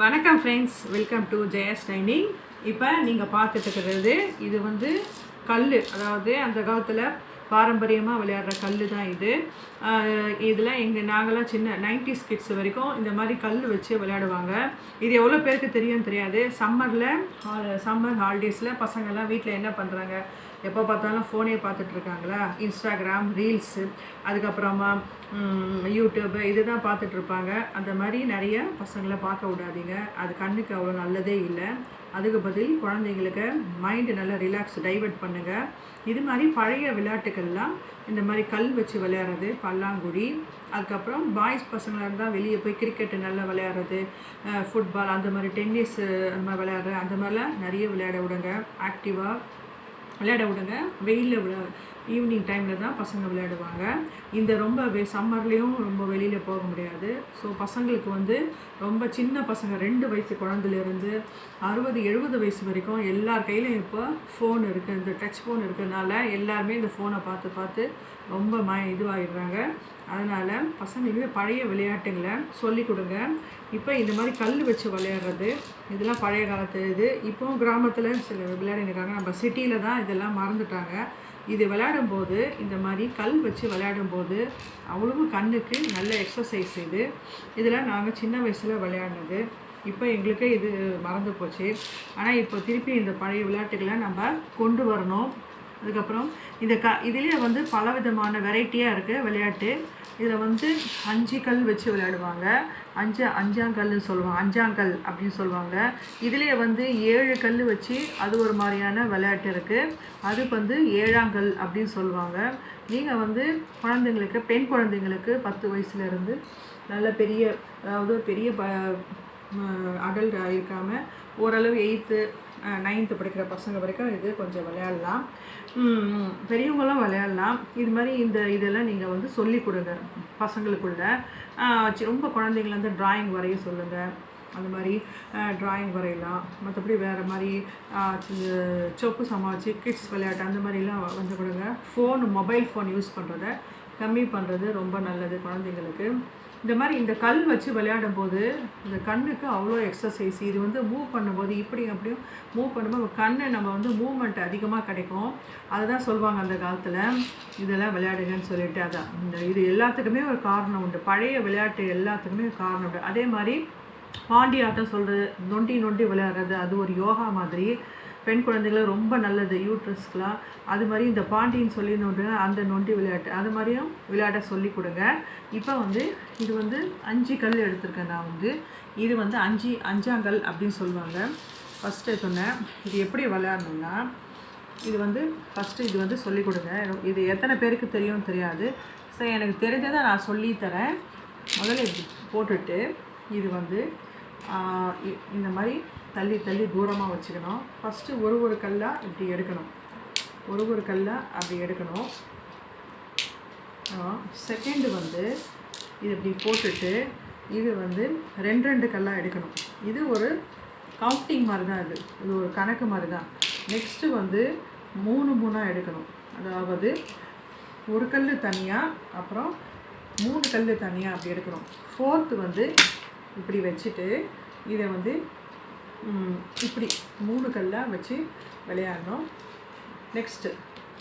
வணக்கம் friends welcome to Jaya's dining இப்போ நீங்கள் பார்த்துட்டு இருக்கிறது இது வந்து கல் அதாவது அந்த காலத்தில் பாரம்பரியமாக விளையாடுற கல் தான் இது இதில் எங்கள் நாங்களாம் சின்ன 90s கிட்ஸ் வரைக்கும் இந்த மாதிரி கல் வச்சு விளையாடுவாங்க. இது எவ்வளோ பேருக்கு தெரியும் தெரியாது. சம்மரில் சம்மர் ஹாலிடேஸில் பசங்கள்லாம் வீட்டில் என்ன பண்ணுறாங்க எப்போ பார்த்தாலும் ஃபோனே பார்த்துட்ருக்காங்களா? இன்ஸ்டாகிராம் ரீல்ஸு அதுக்கப்புறமா யூடியூப்பு இதுதான் பார்த்துட்ருப்பாங்க. அந்த மாதிரி நிறைய பசங்களை பார்க்க விடாதீங்க. அது கண்ணுக்கு அவ்வளோ நல்லதே இல்லை. அதுக்கு பதில் குழந்தைங்களுக்கு மைண்டு நல்லா ரிலாக்ஸ் டைவர்ட் பண்ணுங்கள் இது மாதிரி பழைய விளையாட்டுக்கள்லாம் இந்த மாதிரி கல் வச்சு விளையாடுறது பல்லாங்குழி அதுக்கப்புறம் பாய்ஸ் பசங்களாக இருந்தால் வெளியே போய் கிரிக்கெட்டு நல்லா விளையாடுறது ஃபுட்பால் அந்த மாதிரி டென்னிஸ் அந்த மாதிரி விளையாடுற அந்த மாதிரிலாம் நிறைய விளையாட விடுங்க. ஆக்டிவாக விளையாட விடுங்க. வெயிலில் விளா ஈவினிங் டைமில் தான் பசங்க விளையாடுவாங்க. இந்த ரொம்ப வெ சம்மர்லேயும் ரொம்ப வெளியில் போக முடியாது. ஸோ பசங்களுக்கு வந்து ரொம்ப சின்ன பசங்க ரெண்டு வயசு குழந்தையிலேருந்து அறுபது எழுபது வயசு வரைக்கும் எல்லார் கையிலையும் இப்போ ஃபோன் இருக்குது இந்த டச் ஃபோன் இருக்கிறதுனால எல்லாருமே இந்த ஃபோனை பார்த்து பார்த்து ரொம்ப ம இதுவாகிடுறாங்க அதனால் பசங்களுக்கு பழைய விளையாட்டுங்களை சொல்லி கொடுங்க. இப்போ இந்த மாதிரி கல் வச்சு விளையாடுறது இதெல்லாம் பழைய காலத்து இது. இப்போவும் கிராமத்தில் சில விளையாடிருக்காங்க நம்ம சிட்டியில் தான் இதெல்லாம் மறந்துட்டாங்க. இது விளையாடும்போது இந்த மாதிரி கல் வச்சு விளையாடும்போது அவ்வளவு கண்ணுக்கு நல்ல எக்ஸசைஸ் இது. இதெல்லாம் நாங்கள் சின்ன வயசில் விளையாடினது. இப்போ எங்களுக்கு இது மறந்து போச்சு. ஆனால் இப்போ திருப்பி இந்த பழைய விளையாட்டுகளை நம்ம கொண்டு வரணும். அதுக்கப்புறம் இந்த க இதுலேயே வந்து பல விதமான வெரைட்டியாக இருக்குது விளையாட்டு. இதில் வந்து அஞ்சு கல் வச்சு விளையாடுவாங்க. அஞ்சு அஞ்சாங்கல்னு சொல்லுவாங்க. அஞ்சாங்கல் அப்படின்னு சொல்லுவாங்க. இதுலேயே வந்து ஏழு கல் வச்சு அது ஒரு மாதிரியான விளையாட்டு இருக்குது அதுக்கு வந்து ஏழாங்கல் அப்படின்னு சொல்லுவாங்க. நீங்கள் வந்து குழந்தைங்களுக்கு பெண் குழந்தைங்களுக்கு பத்து வயசுலேருந்து நல்ல பெரிய அதாவது பெரிய ப அடல்ட் ஆகிருக்காமல் ஓரளவு எயித்து நைன்த்து படிக்கிற பசங்க வரைக்கும் இது கொஞ்சம் விளையாடலாம். பெரியவங்களாம் விளையாடலாம். இது மாதிரி இந்த இதெல்லாம் நீங்கள் வந்து சொல்லி கொடுங்க பசங்களுக்குள்ள. ரொம்ப குழந்தைங்கள வந்து டிராயிங் வரைய சொல்லுங்கள் அந்த மாதிரி டிராயிங் வரையலாம். மற்றபடி வேறு மாதிரி சொப்பு சமாளிச்சு கிட்ஸ் விளையாட்டு அந்த மாதிரிலாம் வந்து கொடுங்க. ஃபோன் மொபைல் ஃபோன் யூஸ் பண்ணுறத கம்மி பண்ணுறது ரொம்ப நல்லது குழந்தைங்களுக்கு. இந்த மாதிரி இந்த கல் வச்சு விளையாடும் போது இந்த கண்ணுக்கு அவ்வளோ எக்ஸசைஸ் இது வந்து மூவ் பண்ணும்போது இப்படி அப்படியும் மூவ் பண்ணும்போது கண்ணு நம்ம வந்து மூவ்மெண்ட் அதிகமாக கிடைக்கும். அதுதான் சொல்லுவாங்க அந்த காலத்தில். இதெல்லாம் விளையாடுங்கன்னு சொல்லிட்டு அதான். இந்த இது எல்லாத்துக்குமே ஒரு காரணம் உண்டு. பழைய விளையாட்டு எல்லாத்துக்குமே ஒரு காரணம் உண்டு. அதே மாதிரி பாண்டி ஆட்டம் சொல்கிறது நொண்டி நொண்டி விளையாடுறது அது ஒரு யோகா மாதிரி. பெண் குழந்தைகளும் ரொம்ப நல்லது யூட்ரஸ்க்குலாம் அது மாதிரி இந்த பாண்டின்னு சொல்லி அந்த நொண்டி விளையாட்டு அது மாதிரியும் விளையாட சொல்லி கொடுங்க. இப்போ வந்து இது வந்து அஞ்சு கல் எடுத்திருக்கேன் நான் வந்து. இது வந்து அஞ்சு அஞ்சாங்கல் அப்படின்னு சொல்லுவாங்க. ஃபஸ்ட்டு சொன்னேன். இது எப்படி விளையாடணும்னா இது வந்து ஃபஸ்ட்டு இது வந்து சொல்லி கொடுங்க. இது எத்தனை பேருக்கு தெரியும் தெரியாது. ஸோ எனக்கு தெரிஞ்சதை நான் சொல்லித்தரேன் முதல்ல இது போட்டுட்டு இது வந்து இந்த மாதிரி தள்ளி தள்ளி தூரமாக வச்சுக்கணும். ஃபஸ்ட்டு ஒரு ஒரு கல்லாக இப்படி எடுக்கணும். ஒரு ஒரு கல்லாக அப்படி எடுக்கணும். செகண்டு வந்து இது இப்படி போட்டுட்டு இது வந்து ரெண்டு ரெண்டு கல்லாக எடுக்கணும். இது ஒரு கவுண்டிங் மாதிரி தான் இது. இது ஒரு கணக்கு மாதிரி தான் நெக்ஸ்ட்டு வந்து மூணு மூணாக எடுக்கணும். அதாவது ஒரு கல் தனியாக அப்புறம் மூணு கல் தனியாக அப்படி எடுக்கணும். ஃபோர்த்து வந்து இப்படி வச்சுட்டு இதை வந்து இப்படி மூணு கல்லாக வச்சு விளையாடணும். நெக்ஸ்ட்டு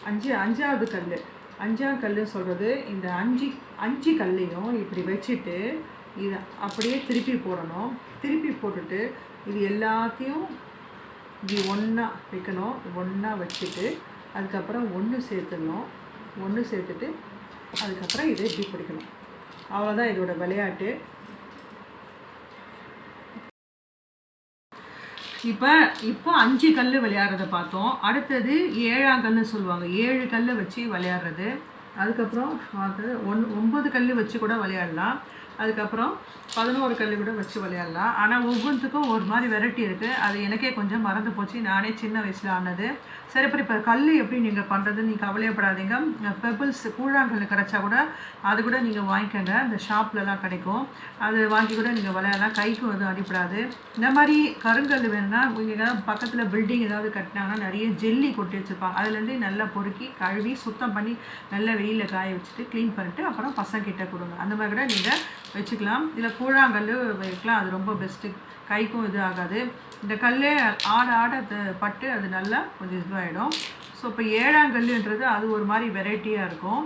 அஞ்சு அஞ்சாவது கல் அஞ்சாவது கல் சொல்கிறது இந்த அஞ்சு அஞ்சு கல்லையும் இப்படி வச்சுட்டு இதை அப்படியே திருப்பி போடணும். திருப்பி போட்டுட்டு இது எல்லாத்தையும் இப்படி ஒன்றா வைக்கணும். ஒன்றா வச்சுட்டு அதுக்கப்புறம் ஒன்று சேர்த்துடணும். ஒன்று சேர்த்துட்டு அதுக்கப்புறம் இதை இப்படி பிடிக்கணும். அவ்வளோதான் இதோட விளையாட்டு. இப்போ இப்போ அஞ்சு கல் விளையாடுறத பார்த்தோம். அடுத்தது ஏழாம் கல்னு சொல்லுவாங்க. ஏழு கல் வச்சு விளையாடுறது. அதுக்கப்புறம் அது ஒன் ஒம்பது கல் வச்சு கூட விளையாடலாம். அதுக்கப்புறம் பதினோரு கல் கூட வச்சு விளையாடலாம். ஆனால் ஒவ்வொன்றுத்துக்கும் ஒரு மாதிரி வெரைட்டி இருக்குது அது எனக்கே கொஞ்சம் மறந்து போச்சு. நானே சின்ன வயசில் ஆனது. சரி அப்புறம் இப்போ கல் எப்படி நீங்கள் பண்ணுறதுன்னு நீங்கள் கவலையப்படாதீங்க. பெபிள்ஸ் கூழாங்கல் கிடச்சா கூட அது கூட நீங்கள் வாங்கிக்கோங்க. இந்த ஷாப்லலாம் கிடைக்கும். அது வாங்கி கூட நீங்கள் விளையாடலாம். கைக்கும் எதுவும் அடிப்படாது இந்த மாதிரி கருங்கல் வேணும்னா நீங்கள் பக்கத்தில் பில்டிங் ஏதாவது கட்டினாங்கன்னா நிறைய ஜெல்லி கொட்டி வச்சுருப்பாங்க. அதுலேருந்து நல்லா பொறுக்கி கழுவி சுத்தம் பண்ணி நல்லா வெயிலில் காய வச்சுட்டு க்ளீன் பண்ணிட்டு அப்புறம் பசங்கிட்ட கொடுங்க. அந்த மாதிரி கூட நீங்கள் வச்சுக்கலாம். இதில் கூழாங்கல் வைக்கலாம். அது ரொம்ப பெஸ்ட்டு கைக்கும் இது ஆகாது. இந்த கல்லே ஆட ஆட அது பட்டு அது நல்லா கொஞ்சம் இதுவாகிடும் ஸோ இப்போ ஏழாங்கல்லுன்றது அது ஒரு மாதிரி வெரைட்டியாக இருக்கும்.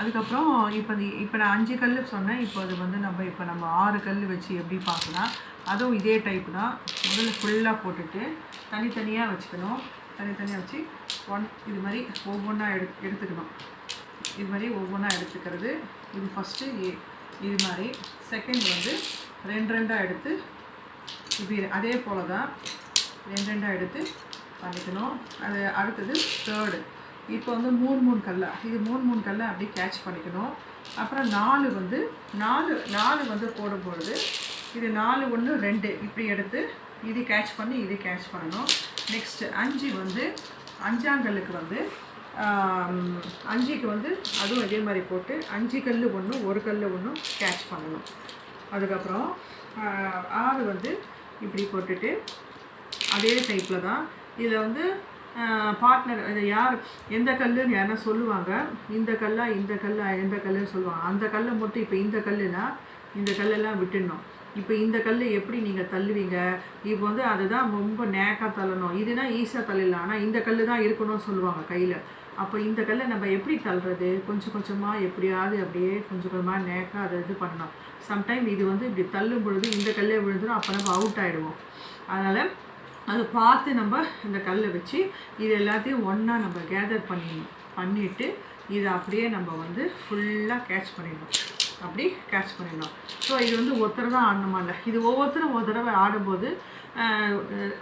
அதுக்கப்புறம் இப்போ இப்போ நான் அஞ்சு கல் சொன்னேன். இப்போ அது வந்து நம்ம இப்போ நம்ம ஆறு கல் வச்சு எப்படி பார்க்கலாம்? அதுவும் இதே டைப் தான். முதல்ல ஃபுல்லாக போட்டுட்டு தனித்தனியாக வச்சுக்கணும். தனித்தனியாக வச்சு ஒன் இது மாதிரி ஒவ்வொன்றா எடு எடுத்துக்கணும். இது மாதிரி ஒவ்வொன்றா எடுத்துக்கிறது. இது ஃபஸ்ட்டு இது மாதிரி. செகண்ட் வந்து ரெண்டு ரெண்டாக எடுத்து இப்படி அதே போல் தான் ரெண்டு ரெண்டாக எடுத்து பண்ணிக்கணும். அது அடுத்தது தேர்டு இப்போ வந்து மூணு மூணு கல்லை. இது மூணு மூணு கல்லை அப்படியே கேட்ச் பண்ணிக்கணும். அப்புறம் நாலு வந்து நாலு நாலு வந்து போடும்பொழுது இது நாலு ஒன்று ரெண்டு இப்படி எடுத்து இது கேட்ச் பண்ணி இது கேட்ச் பண்ணணும். நெக்ஸ்ட்டு அஞ்சு வந்து அஞ்சாங்கல்லுக்கு வந்து அஞ்சுக்கு வந்து அதுவும் இதே மாதிரி போட்டு அஞ்சு கல் ஒன்று ஒரு கல் ஒன்றும் கேட்ச் பண்ணணும். அதுக்கப்புறம் ஆறு வந்து இப்படி போட்டுட்டு அதே டைப்பில் தான். இதில் வந்து பார்ட்னர் இது யார் எந்த கல்லுன்னு யாருன்னா சொல்லுவாங்க. இந்த கல்லா இந்த கல்லா எந்த கல்லுன்னு சொல்லுவாங்க. அந்த கல்லை மட்டும் இப்போ இந்த கல்லுனா இந்த கல்லெல்லாம் விட்டுடணும். இப்போ இந்த கல் எப்படி நீங்கள் தள்ளுவீங்க? இப்போ வந்து அதுதான் ரொம்ப நேக்காக தள்ளணும். இதுனா ஈஸியாக தள்ளிடலாம். ஆனால் இந்த கல் தான் இருக்கணும்னு சொல்லுவாங்க கையில். அப்போ இந்த கல்லை நம்ம எப்படி தள்ளுறது? கொஞ்சம் கொஞ்சமாக எப்படியாவது அப்படியே கொஞ்சம் கொஞ்சமாக நேக்காக அதை இது பண்ணணும். சம்டைம் இது வந்து இப்படி தள்ளும் பொழுது இந்த கல்லே விழுந்துடும் அப்போ நம்ம அவுட் ஆகிடுவோம் அதனால் அதை பார்த்து நம்ம இந்த கல்லை வச்சு இது எல்லாத்தையும் ஒன்றா நம்ம கேதர் பண்ணிடணும் பண்ணிவிட்டு இதை அப்படியே நம்ம வந்து ஃபுல்லாக கேட்ச் பண்ணிடணும். அப்படி கேட்ச் பண்ணிடணும். ஸோ இது வந்து ஒருத்தர் தான் ஆடணுமா? இல்லை இது ஒவ்வொருத்தரும் ஒரு தடவை ஆடும்போது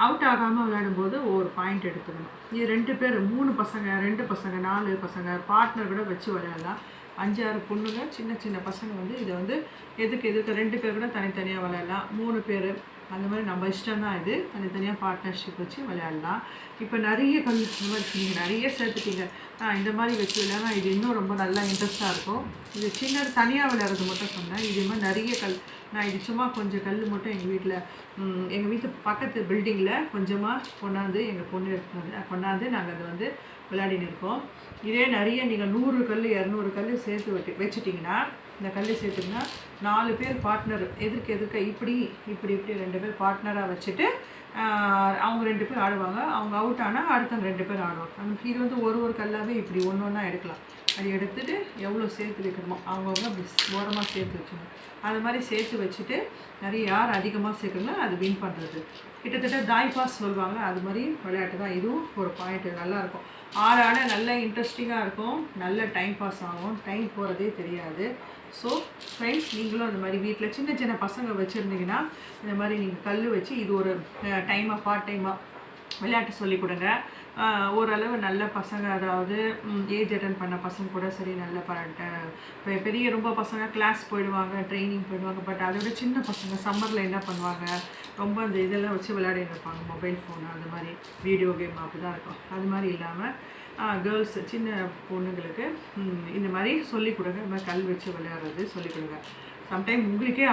அவுட் ஆகாமல் விளையாடும்போது ஒரு பாயிண்ட் எடுத்துக்கணும். இது ரெண்டு பேர் மூணு பசங்க ரெண்டு பசங்க நாலு பசங்க பார்ட்னர் கூட வச்சு விளையாடலாம். அஞ்சாறு பொண்ணுங்க சின்ன சின்ன பசங்க வந்து இதை வந்து எதுக்கு எதுக்கு ரெண்டு பேர் கூட தனித்தனியாக விளையாடலாம் மூணு பேர் அந்த மாதிரி நம்ம இஷ்டம் தான் இது. தனித்தனியாக பார்ட்னர்ஷிப் வச்சு விளையாடலாம். இப்போ நிறைய கல் இந்த மாதிரி நீங்கள் நிறைய சேர்த்துட்டீங்க. ஆ, இந்த மாதிரி வச்சு விளையாடா இது இன்னும் ரொம்ப நல்லா இன்ட்ரெஸ்ட்டாக இருக்கும். இது சின்ன தனியாக விளையாடுறது மட்டும் சொன்னேன் இது மாதிரி நிறைய கல் நான் இது சும்மா கொஞ்சம் கல் மட்டும் எங்கள் வீட்டில் எங்கள் வீட்டு பக்கத்து பில்டிங்கில் கொஞ்சமாக கொண்டாந்து எங்கள் பொண்ணு எடுத்து வந்து கொண்டாந்து நாங்கள் அதை வந்து விளையாடின்னு இருக்கோம். இதே நிறைய நீங்கள் நூறு கல் இரநூறு கல் சேர்த்து வச்சு வச்சுட்டிங்கன்னா இந்த கல் சேர்த்துங்கன்னா நாலு பேர் பார்ட்னர் எதிர்க்க எதிர்க்க இப்படி இப்படி இப்படி ரெண்டு பேர் பார்ட்னராக வச்சுட்டு அவங்க ரெண்டு பேர் ஆடுவாங்க. அவங்க அவுட் ஆனால் அடுத்தவங்க ரெண்டு பேர் ஆடுவாங்க. நமக்கு இது வந்து ஒரு ஒரு கல்லாகவே இப்படி ஒன்று ஒன்றா எடுக்கலாம். அது எடுத்துட்டு எவ்வளோ சேர்த்து வைக்கணுமோ அவங்கவுங்க அப்படி ஓரமாக சேர்த்து வச்சுக்கணும். அது மாதிரி சேர்த்து வச்சுட்டு நிறைய யார் அதிகமாக சேர்க்குறீங்களோ அது வின் பண்ணுறது கிட்டத்தட்ட தாய் பாஸ் சொல்லுவாங்க அது மாதிரி விளையாட்டு தான். இதுவும் ஒரு பாயிண்ட் நல்லாயிருக்கும் ஆட ஆட நல்ல இன்ட்ரெஸ்டிங்காக இருக்கும். நல்ல டைம் பாஸ் ஆகும். டைம் போகிறதே தெரியாது. ஸோ ஃப்ரெண்ட்ஸ் நீங்களும் அந்த மாதிரி வீட்டில் சின்ன சின்ன பசங்க வச்சுருந்தீங்கன்னா இந்த மாதிரி நீங்கள் கல் வச்சு இது ஒரு டைமாக பார்ட் டைமாக விளையாட்டு சொல்லிக் கொடுங்க. ஓரளவு நல்ல பசங்க அதாவது ஏஜ் அட்டன் பண்ண பசங்க கூட சரி நல்ல இப்போ பெரிய ரொம்ப பசங்க கிளாஸ் போயிடுவாங்க ட்ரைனிங் போயிடுவாங்க பட் அதை விட சின்ன பசங்க சம்மரில் என்ன பண்ணுவாங்க ரொம்ப அந்த இதெல்லாம் வச்சு விளையாடிட்டு இருப்பாங்க மொபைல் ஃபோன் அந்த மாதிரி வீடியோ கேம் அப்படி தான் இருக்கும். அது மாதிரி இல்லாமல் கேர்ள்ஸ் சின்ன பொண்ணுங்களுக்கு இந்த மாதிரி சொல்லிக் கொடுங்க இந்த மாதிரி கல் வச்சு விளையாடுறது சொல்லிக் கொடுங்க. சம்டைம் உங்களுக்கே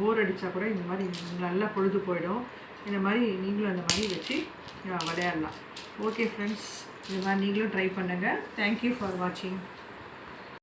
போர் அடித்தா கூட இந்த மாதிரி நல்லா பொழுது போயிடும். இந்த மாதிரி நீங்களும் அந்த மாதிரி வச்சு விளையாடலாம். ஓகே ஃப்ரெண்ட்ஸ் இந்த மாதிரி நீங்களும் ட்ரை பண்ணுங்கள் தேங்க்யூ ஃபார் வாட்சிங்